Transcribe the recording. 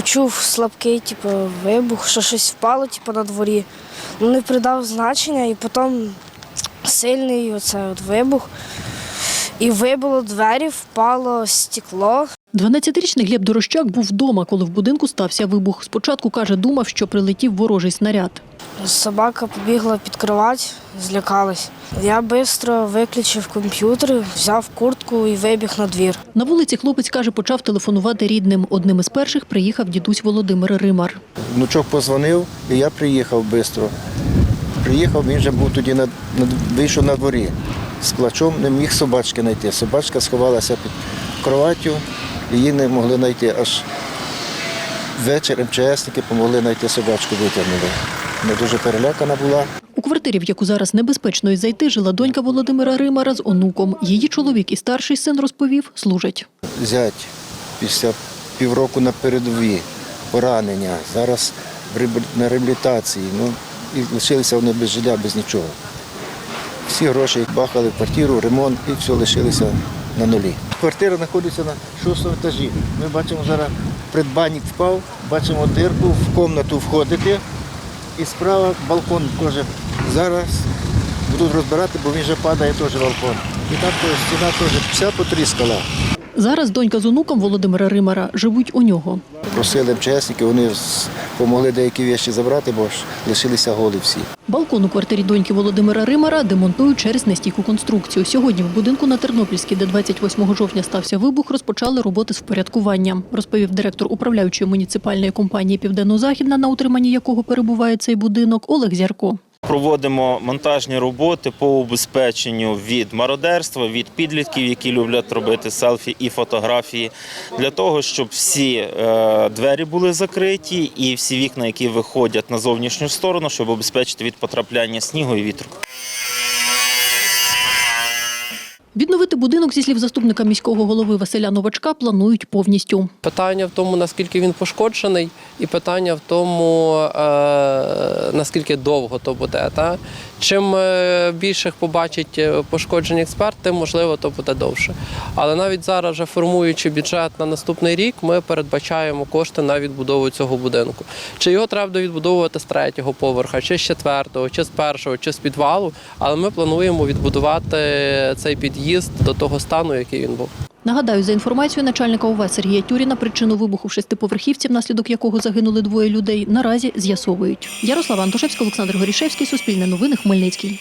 почув слабкий, типу, вибух, що щось впало, типу, на дворі. Ну, не придав значення, і потім сильний оце от вибух. І вибило двері, впало стекло. 12-річний Глеб Дорощак був вдома, коли в будинку стався вибух. Спочатку, каже, думав, що прилетів ворожий снаряд. Собака побігла під кровать, злякалась. Я швидко виключив комп'ютер, взяв куртку і вибіг на двір. На вулиці хлопець, каже, почав телефонувати рідним. Одним із перших приїхав дідусь Володимир Римар. Внучок позвонив, і я приїхав швидко. Приїхав, він вже був тоді на, на, вийшов на дворі. З плачом не міг собачки знайти. Собачка сховалася під кроваттю, і її не могли знайти. Аж ввечері МЧСники допомогли знайти собачку, витягнули. Вона дуже перелякана була. У квартирі, в яку зараз небезпечно й зайти, жила донька Володимира Римара з онуком. Її чоловік і старший син розповів, служать. Зять після півроку на передовій, поранення, зараз на реабілітації. Ну, і лишилися вони без життя, без нічого. Всі гроші бахали в квартиру, ремонт і все лишилися на нулі. Квартира знаходиться на шостому етажі. Ми бачимо зараз придбанник впав, бачимо дирку, в кімнату входити і справа балкон теж. Зараз будуть розбирати, бо він вже падає теж балкон. І там стіна теж вся потріскала. Зараз донька з онуком Володимира Римара живуть у нього. Просили МЧСники, вони допомогли деякі речі забрати, бо ж лишилися голі всі. Балкон у квартирі доньки Володимира Римара демонтують через нестійку конструкцію. Сьогодні в будинку на Тернопільській, де 28 жовтня стався вибух, розпочали роботи з впорядкування, розповів директор управляючої муніципальної компанії Південно-Західна, на утриманні якого перебуває цей будинок, Олег Зярко. Проводимо монтажні роботи по убезпеченню від мародерства, від підлітків, які люблять робити селфі і фотографії, для того, щоб всі е, двері були закриті і всі вікна, які виходять на зовнішню сторону, щоб обезпечити від потрапляння снігу і вітру. Відновити будинок, зі слів заступника міського голови Василя Новачка, планують повністю. Питання в тому, наскільки він пошкоджений, і питання в тому, е, наскільки довго то буде. Та? Чим е, більше побачить е, пошкоджені експерт, тим можливо то буде довше. Але навіть зараз, вже формуючи бюджет на наступний рік, ми передбачаємо кошти на відбудову цього будинку. Чи його треба відбудовувати з третього поверха, чи з четвертого, чи з першого, чи з підвалу. Але ми плануємо відбудувати цей під'їзд до того стану, який він був. Нагадаю, за інформацією начальника ОВА Сергія Тюріна, причину вибуху в шестиповерхівці, внаслідок якого загинули двоє людей, наразі з'ясовують. Ярослава Антошевська, Олександр Горішевський, Суспільне новини, Хмельницький.